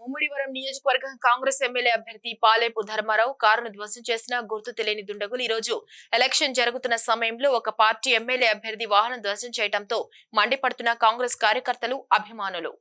ముమ్మిడివరం నియోజకవర్గం కాంగ్రెస్ ఎమ్మెల్యే అభ్యర్థి పాలేపు ధర్మారావు కారును ధ్వంసం చేసిన గుర్తు తెలియని దుండగులు ఈ రోజు ఎలక్షన్ జరుగుతున్న సమయంలో ఒక పార్టీ ఎమ్మెల్యే అభ్యర్థి వాహనం ధ్వంసం చేయడంతో మండిపడుతున్న కాంగ్రెస్ కార్యకర్తలు అభిమానులు.